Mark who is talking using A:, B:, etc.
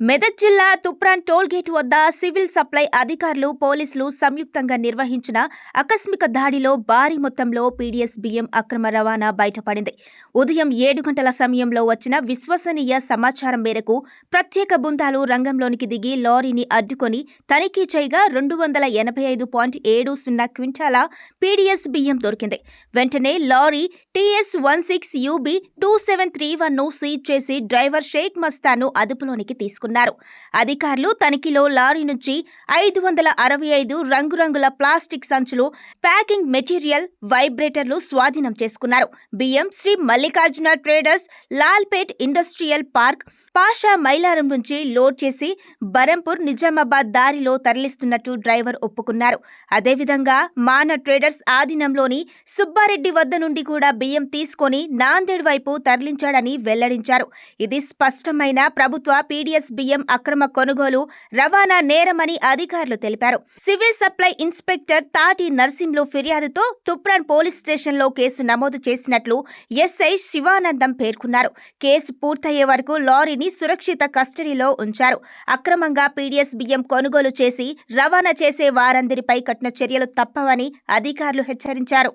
A: మెదక్ జిల్లా తుప్రాన్ టోల్గేట్ వద్ద civil supply అధికారులు పోలీసులు సంయుక్తంగా నిర్వహించిన ఆకస్మిక దాడిలో భారీ మొత్తంలో పీడీఎస్ బియ్యం అక్రమ రవాణా బయటపడింది. ఉదయం ఏడు గంటల సమయంలో వచ్చిన విశ్వసనీయ సమాచారం మేరకు ప్రత్యేక బృందాలు రంగంలోనికి దిగి లారీని అడ్డుకొని తనిఖీ చేయగా రెండు వందల ఎనభై ఐదు పాయింట్ ఏడు సున్నా క్వింటాల పీడీఎస్ బియ్యం దొరికింది. వెంటనే lorry TS one six UB two seven three వన్ను సీజ్ చేసి డ్రైవర్ షేక్ మస్తాను అదుపులోనికి తీసుకున్నారు. అధికారులు తనిఖీలో లారీ నుంచి ఐదు వందల అరవై ఐదు రంగురంగుల ప్లాస్టిక్ సంచులు ప్యాకింగ్ మెటీరియల్ వైబ్రేటర్లు స్వాధీనం చేసుకున్నారు. బియ్యం Sri Mallikarjuna traders Lalpet industrial park Pasha Mylaram నుంచి లోడ్ చేసి బరంపూర్ నిజామాబాద్ దారిలో తరలిస్తున్నట్టు డ్రైవర్ ఒప్పుకున్నారు. అదేవిధంగా మాన ట్రేడర్స్ ఆధీనంలోని సుబ్బారెడ్డి వద్ద నుండి కూడా బియ్యం తీసుకొని నాందేడ్ వైపు తరలించాడని వెల్లడించారు. ఇది స్పష్టమైన ప్రభుత్వ పీడీఎస్ బియ్యం అక్రమ కొనుగోలు రవాణా నేరమని అధికారులు తెలిపారు. సివిల్ సప్లై ఇన్స్పెక్టర్ తాటి నర్సింలు ఫిర్యాదుతో తుప్రాన్ పోలీస్ స్టేషన్లో కేసు నమోదు చేసినట్లు ఎస్ఐ శివానందం పేర్కొన్నారు. కేసు పూర్తయ్యే వరకు లారీని సురక్షిత కస్టడీలో ఉంచారు. అక్రమంగా పీడీఎస్ బియ్యం కొనుగోలు చేసి రవాణా చేసే వారందరిపై కఠిన చర్యలు తప్పవని అధికారులు హెచ్చరించారు.